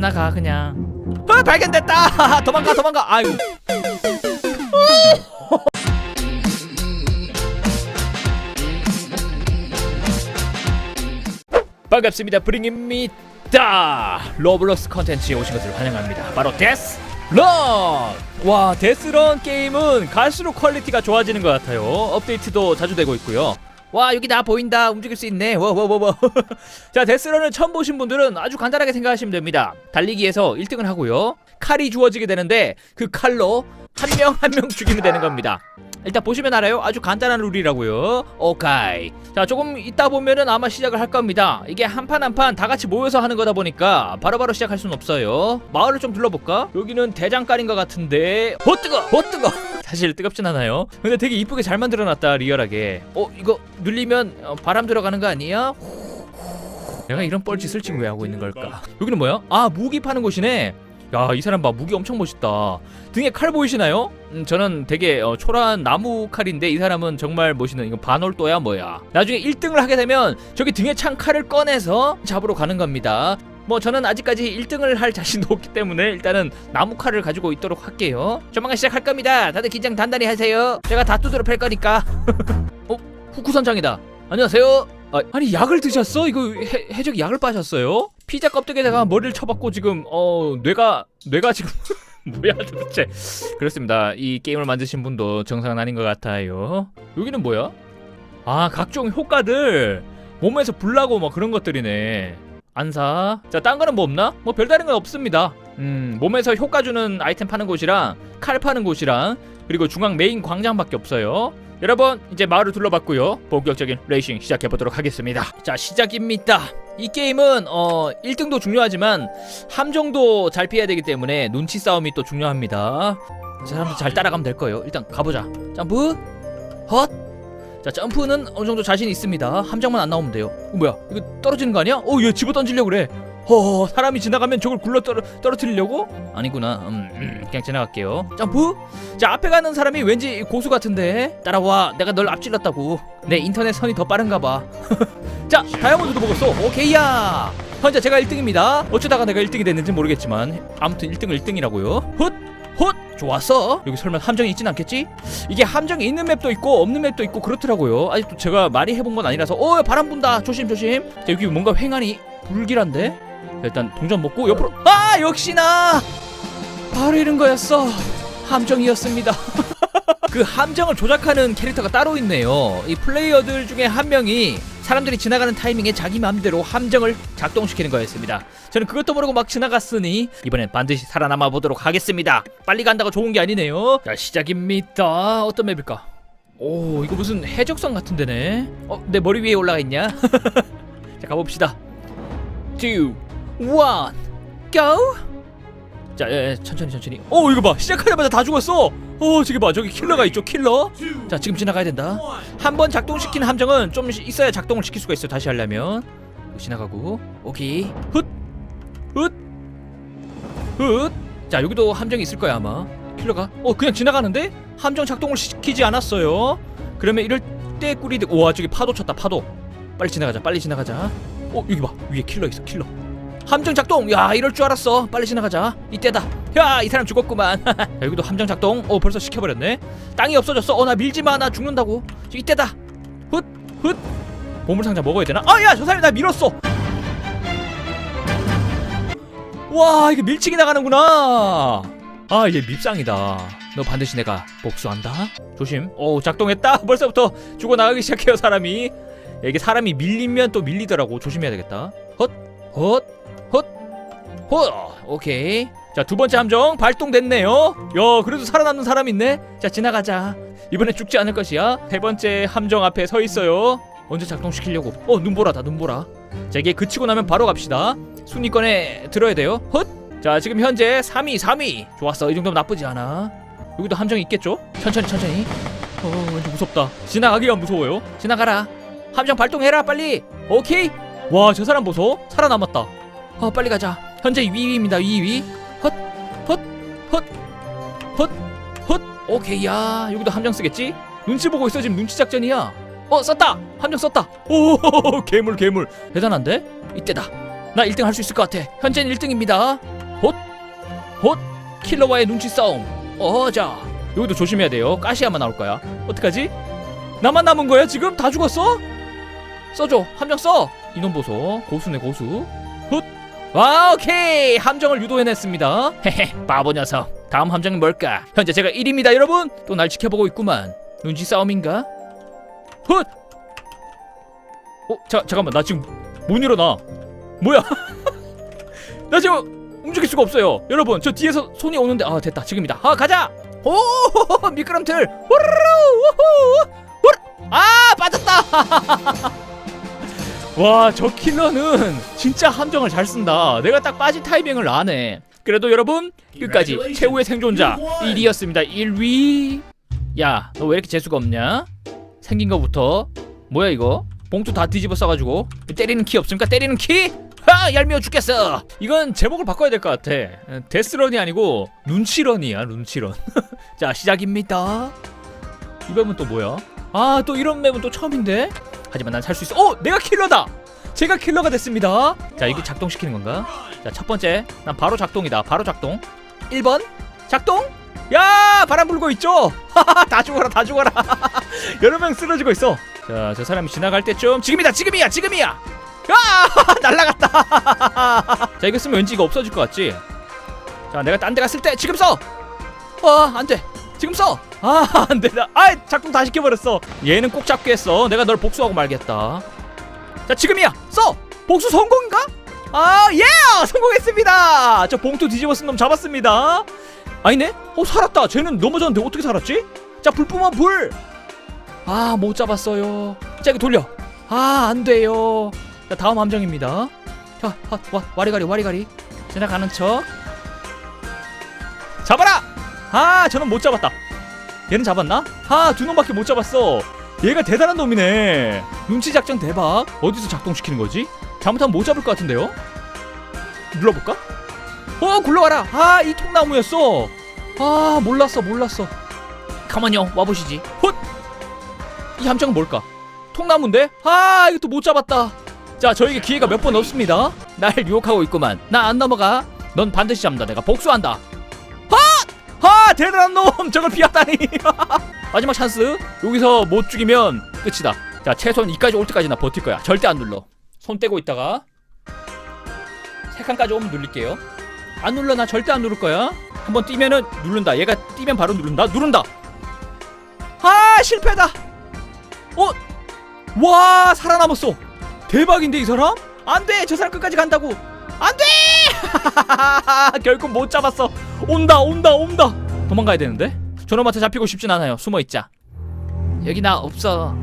지나가 그냥. 어 발견됐다! 도망가 도망가! 아유. 반갑습니다 브링입니다. 로블록스 컨텐츠에 오신 것을 환영합니다. 바로 데스 런! 와 데스런 게임은 갈수록 퀄리티가 좋아지는 것 같아요. 업데이트도 자주 되고 있고요 와 여기 나 보인다. 움직일 수 있네. 워워워워. 자 데스런을 처음 보신 분들은 아주 간단하게 생각하시면 됩니다. 달리기에서 1등을 하고요. 칼이 주어지게 되는데 그 칼로 한 명 한 명 죽이면 되는 겁니다. 일단 보시면 알아요. 아주 간단한 룰이라고요. 오케이. 자 조금 있다 보면은 아마 시작을 할 겁니다. 이게 한 판 한 판 다 같이 모여서 하는 거다 보니까 바로바로 시작할 수는 없어요. 마을을 좀 둘러볼까? 여기는 대장간인 것 같은데. 호 뜨거! 호 뜨거 사실 뜨겁진 않아요. 근데 되게 이쁘게 잘 만들어놨다 리얼하게. 어 이거 눌리면 어, 바람 들어가는 거 아니야 내가 이런 뻘짓을 지금 왜 하고 있는 걸까? 여기는 뭐야? 아 무기 파는 곳이네. 야 이 사람 봐. 무기 엄청 멋있다. 등에 칼 보이시나요? 음, 저는 되게 어, 초라한 나무 칼인데 이 사람은 정말 멋있는 이거 반월도야 뭐야. 나중에 1등을 하게 되면 저기 등에 찬 칼을 꺼내서 잡으러 가는 겁니다 뭐 저는 아직까지 1등을 할 자신도 없기 때문에 일단은 나무 칼을 가지고 있도록 할게요. 조만간 시작할 겁니다. 다들 긴장 단단히 하세요. 제가 다 두드려 팰 거니까. 어? 후쿠선장이다. 안녕하세요. 아, 아니 약을 드셨어? 이거 해, 해적 약을 빠셨어요? 피자 껍데기에다가 머리를 쳐박고 지금 어 뇌가 뇌가 지금 뭐야 도대체. 그렇습니다. 이 게임을 만드신 분도 정상은 아닌 것 같아요. 여기는 뭐야? 아 각종 효과들. 몸에서 불나고 뭐 그런 것들이네 안사. 자 딴 거는 뭐 없나? 뭐 별다른 건 없습니다. 음 몸에서 효과 주는 아이템 파는 곳이랑 칼 파는 곳이랑 그리고 중앙 메인 광장밖에 없어요. 여러분 이제 마을을 둘러봤고요. 본격적인 레이싱 시작해보도록 하겠습니다. 자 시작입니다. 이 게임은 어 1등도 중요하지만 함정도 잘 피해야 되기 때문에 눈치 싸움이 또 중요합니다. 사람들 잘 따라가면 될 거예요. 일단 가보자. 점프. 헛 자 점프는 어느 정도 자신 있습니다. 함정만 안 나오면 돼요. 어, 뭐야? 이거 떨어지는 거 아니야? 어 얘 집어 던지려고 그래. 허 사람이 지나가면 저걸 굴러 떨어, 떨어뜨리려고? 아니구나. 음, 음, 그냥 지나갈게요. 점프. 자 앞에 가는 사람이 왠지 고수 같은데. 따라와. 내가 널 앞질렀다고. 내 인터넷 선이 더 빠른가 봐 자 다이아몬드도 먹었어. 오케이야. 현재 제가 1등입니다. 어쩌다가 내가 1등이 됐는지 모르겠지만 아무튼 1등은 1등이라고요. 훗! 훗! 좋았어 여기 설마 함정이 있진 않겠지? 이게 함정이 있는 맵도 있고 없는 맵도 있고 그렇더라고요. 아직도 제가 많이 해본 건 아니라서. 어 바람 분다. 조심 조심. 자 여기 뭔가 횡한이 불길한데? 자, 일단 동전 먹고 옆으로. 아 역시나! 바로 이런 거였어. 함정이었습니다 그 함정을 조작하는 캐릭터가 따로 있네요. 이 플레이어들 중에 한 명이 사람들이 지나가는 타이밍에 자기 마음대로 함정을 작동시키는 거였습니다. 저는 그것도 모르고 막 지나갔으니 이번엔 반드시 살아남아 보도록 하겠습니다. 빨리 간다고 좋은 게 아니네요. 자 시작입니다. 어떤 맵일까? 오 이거 무슨 해적선 같은 데네. 어 내 머리 위에 올라가 있냐? 자 가봅시다. 2, 1, go. 자, 예, 예, 천천히 천천히. 어, 이거 봐. 시작하자마자 다 죽었어. 어, 저기 봐. 저기 킬러가 있죠. 킬러. 자, 지금 지나가야 된다. 한 번 작동시킨 함정은 좀 있어야 작동을 시킬 수가 있어. 다시 하려면. 지나가고. 오케이. 훗. 훗. 훗. 자, 여기도 함정이 있을 거야, 아마. 킬러가. 어, 그냥 지나가는데? 함정 작동을 시키지 않았어요. 그러면 이럴 때 꿀이 되... 와, 저기 파도 쳤다. 파도. 빨리 지나가자. 빨리 지나가자. 어, 여기 봐. 위에 킬러 있어. 킬러. 함정 작동. 야 이럴 줄 알았어. 빨리 지나가자. 이때다. 야 이 사람 죽었구만. 자, 여기도 함정 작동. 어 벌써 시켜버렸네. 땅이 없어졌어. 어 나 밀지 마. 나 죽는다고. 저, 이때다. 훗 훗. 보물 상자 먹어야 되나? 아 야 저 사람이 나 밀었어. 와 이게 밀치기 나가는구나. 아얘 밉상이다. 너 반드시 내가 복수한다. 조심. 오 작동했다. 벌써부터 죽어 나가기 시작해요 사람이. 이게 사람이 밀리면 또 밀리더라고. 조심해야 되겠다. 헛 헛 헛! 헛! 오케이. 자, 두 번째 함정 발동됐네요. 야, 그래도 살아남는 사람 있네. 자, 지나가자. 이번에 죽지 않을 것이야. 세 번째 함정 앞에 서 있어요. 언제 작동시키려고? 어, 눈보라다, 눈보라. 자, 이게 그치고 나면 바로 갑시다. 순위권에 들어야 돼요. 헛! 자, 지금 현재 3위, 3위. 좋았어. 이 정도면 나쁘지 않아. 여기도 함정이 있겠죠? 천천히, 천천히. 어, 왠지 무섭다. 지나가기가 무서워요. 지나가라. 함정 발동해라, 빨리. 오케이. 와, 저 사람 보소. 살아남았다. 어 빨리 가자 현재 2위입니다 2위 헛헛헛헛헛 오케이 야 여기도 함정 쓰겠지 눈치 보고 있어 지금 눈치 작전이야 어 썼다 함정 썼다 오 괴물 괴물 대단한데 이때다 나 1등 할 수 있을 것 같아. 현재는 1등입니다. 헛, 헛, 킬러와의 눈치 싸움. 어, 자, 여기도 조심해야 돼요. 가시야만 나올 거야. 어떡하지? 나만 남은 거야 지금? 다 죽었어? 써줘. 함정 써. 이놈 보소. 고수네 고수. 헛. 와, 오케이. 함정을 유도해냈습니다. 헤헤, 바보 녀석. 다음 함정은 뭘까? 현재 제가 1위입니다, 여러분. 또 날 지켜보고 있구만. 눈치 싸움인가? 헛. 어, 자, 잠깐만. 나 지금 못 일어나. 뭐야? 나 지금 움직일 수가 없어요. 여러분, 저 뒤에서 손이 오는데 아 됐다. 지금이다. 아 가자. 오 미끄럼틀. 우르르 우후 와 저 킬러는 진짜 함정을 잘 쓴다. 내가 딱 빠진 타이밍을 아네. 그래도 여러분 끝까지 최후의 생존자 1위였습니다. 1위. 야 너 왜 이렇게 재수가 없냐? 생긴 거부터 뭐야 이거? 봉투 다 뒤집어 써가지고 때리는 키 없으니까 때리는 키? 하 얄미워 죽겠어 이건 제목을 바꿔야 될 것 같아 데스런이 아니고 눈치런이야 눈치런 자 시작입니다 이 맵은 또 뭐야 아 또 이런 맵은 또 처음인데 하지만 난 살 수 있어. 어 내가 킬러다! 제가 킬러가 됐습니다. 자 이게 작동시키는 건가? 자 첫 번째. 난 바로 작동이다. 바로 작동. 1번. 작동. 야 바람 불고 있죠? 다 죽어라 다 죽어라. 여러 명 쓰러지고 있어. 자 저 사람이 지나갈 때쯤. 지금이다 지금이야 지금이야! 아 날라갔다. 자 이거 쓰면 왠지 이거 없어질 것 같지? 자 내가 딴 데 갔을 때 지금 써! 아, 안 돼. 지금 써. 아, 안 돼. 나, 아, 작동 다 시켜버렸어. 얘는 꼭 잡게 했어. 내가 널 복수하고 말겠다. 자, 지금이야. 써. 복수 성공인가? 아, 예! 성공했습니다. 저 봉투 뒤집어 쓴 놈 잡았습니다. 아니네? 어, 살았다. 쟤는 넘어졌는데 어떻게 살았지? 자, 불 뿜어, 불. 아, 못 잡았어요. 자, 이거 돌려. 아, 안 돼요. 자, 다음 함정입니다. 자, 와, 와, 와리가리, 와리가리. 지나가는 척. 잡아라! 아 저는 못 잡았다 얘는 잡았나? 아 두 놈밖에 못 잡았어. 얘가 대단한 놈이네. 눈치 작전 대박. 어디서 작동시키는 거지? 잘못하면 못 잡을 것 같은데요? 눌러볼까? 어 굴러가라. 아 이 통나무였어. 아 몰랐어 몰랐어. 가만요 와보시지. 헛이 함정은 뭘까? 통나무인데? 아 이것도 못 잡았다. 자 저에게 기회가 몇 번 없습니다. 날 유혹하고 있구만. 나 안 넘어가. 넌 반드시 잡는다. 내가 복수한다 아 대단한 놈! 저걸 피했다니! 마지막 찬스. 여기서 못 죽이면 끝이다. 자 최소한 이까지 올 때까지 나 버틸 거야. 절대 안 눌러. 손 떼고 있다가 세 칸까지 오면 눌릴게요. 안 눌러 나 절대 안 누를 거야. 한번 뛰면은 누른다. 얘가 뛰면 바로 누른다. 누른다. 아 실패다. 어? 와 살아남았어. 대박인데 이 사람? 안돼! 저 사람 끝까지 간다고. 안돼! 결국 못 잡았어. 온다 온다 온다 도망가야 되는데? 저놈한테 잡히고 싶진 않아요. 숨어 있자. 여기 나 없어.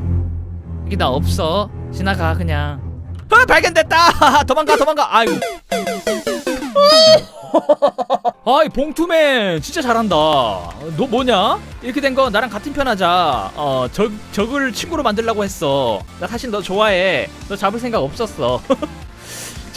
여기 나 없어. 지나가 그냥. 아 발견됐다! 도망가 도망가. 아유. 아이 봉투맨. 진짜 잘한다. 너 뭐냐? 이렇게 된 거 나랑 같은 편 하자. 어 적 적을 친구로 만들려고 했어. 나 사실 너 좋아해. 너 잡을 생각 없었어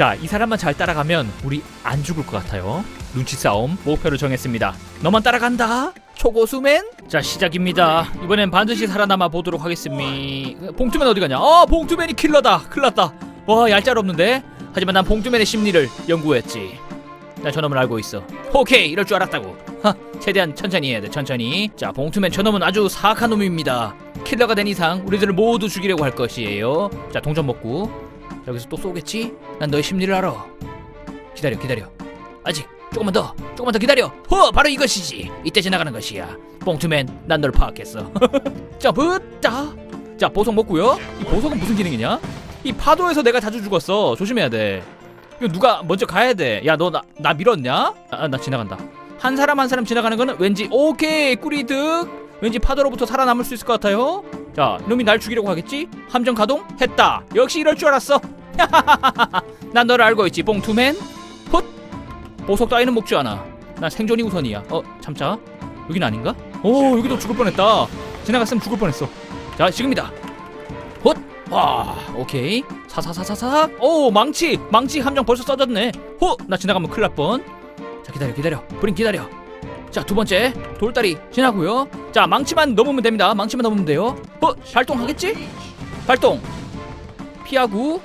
자, 이 사람만 잘 따라가면 우리 안 죽을 것 같아요. 눈치 싸움 목표를 정했습니다. 너만 따라간다. 초고수맨. 자, 시작입니다. 이번엔 반드시 살아남아 보도록 하겠습니다. 봉투맨 어디 가냐? 어, 봉투맨이 킬러다. 큰일났다. 와, 얄짤 없는데. 하지만 난 봉투맨의 심리를 연구했지. 나 저놈을 알고 있어. 오케이, 이럴 줄 알았다고. 하, 최대한 천천히 해야 돼. 천천히. 자, 봉투맨 저놈은 아주 사악한 놈입니다. 킬러가 된 이상 우리들을 모두 죽이려고 할 것이에요. 자, 동전 먹고. 여기서 또 쏘겠지? 난 너의 심리를 알아. 기다려, 기다려. 아직 조금만 더, 조금만 더 기다려. 허, 바로 이것이지. 이때 지나가는 것이야. 봉투맨, 난 널 파악했어. 자, 붙다. 자, 보석 먹고요. 이 보석은 무슨 기능이냐? 이 파도에서 내가 자주 죽었어. 조심해야 돼. 이거 누가 먼저 가야 돼. 야, 너 나 나 밀었냐? 아, 나 지나간다. 한 사람 한 사람 지나가는 거는 왠지 오케이 꾸리득. 왠지 파도로부터 살아남을 수 있을 것 같아요. 자, 이놈이 날 죽이려고 하겠지? 함정 가동? 했다. 역시 이럴 줄 알았어. 난 너를 알고 있지, 봉투맨. 헛. 보석 따위는 먹지 않아. 난 생존이 우선이야. 어, 참자. 여긴 아닌가? 오, 여기도 죽을 뻔했다. 지나갔으면 죽을 뻔했어. 자, 지금이다. 헛. 와, 오케이. 사사사사사. 오, 망치. 망치 함정 벌써 써졌네. 호, 나 지나가면 큰일 날 뻔. 자, 기다려, 기다려. 브린 기다려. 자, 두 번째 돌다리 지나고요. 자, 망치만 넘으면 됩니다. 망치만 넘으면 돼요. 어, 발동하겠지? 발동. 피하고.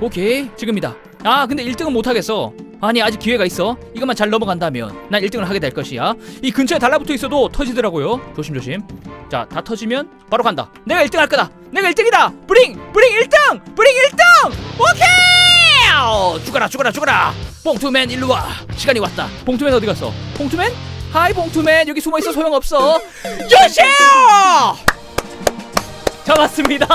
오케이, 지금이다. 아 근데 1등은 못하겠어 아니 아직 기회가 있어 이것만 잘 넘어간다면 난 1등을 하게 될 것이야 이 근처에 달라붙어 있어도 터지더라고요 조심조심 자 다 터지면 바로 간다 내가 1등 할 거다 내가 1등이다 브링 브링 1등 브링 1등 오케이 어, 죽어라 죽어라 죽어라 봉투맨 일로와 시간이 왔다 봉투맨 어디 갔어 봉투맨? 하이 봉투맨. 여기 숨어있어. 소용없어. 요시오 잡았습니다.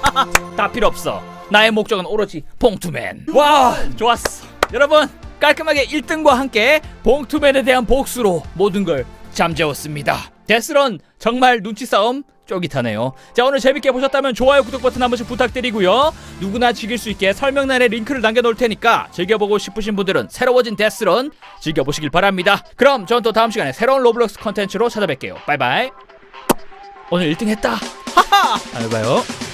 다 필요 없어. 나의 목적은 오로지 봉투맨. 와 좋았어. 여러분 깔끔하게 1등과 함께 봉투맨에 대한 복수로 모든 걸 잠재웠습니다. 데스런 정말 눈치 싸움 쫄깃하네요. 자 오늘 재밌게 보셨다면 좋아요 구독 버튼 한 번씩 부탁드리고요. 누구나 즐길 수 있게 설명란에 링크를 남겨놓을 테니까 즐겨보고 싶으신 분들은 새로워진 데스런 즐겨보시길 바랍니다. 그럼 전 또 다음 시간에 새로운 로블록스 컨텐츠로 찾아뵐게요. 바이바이. 오늘 1등 했다. 하하! 다음에 봐요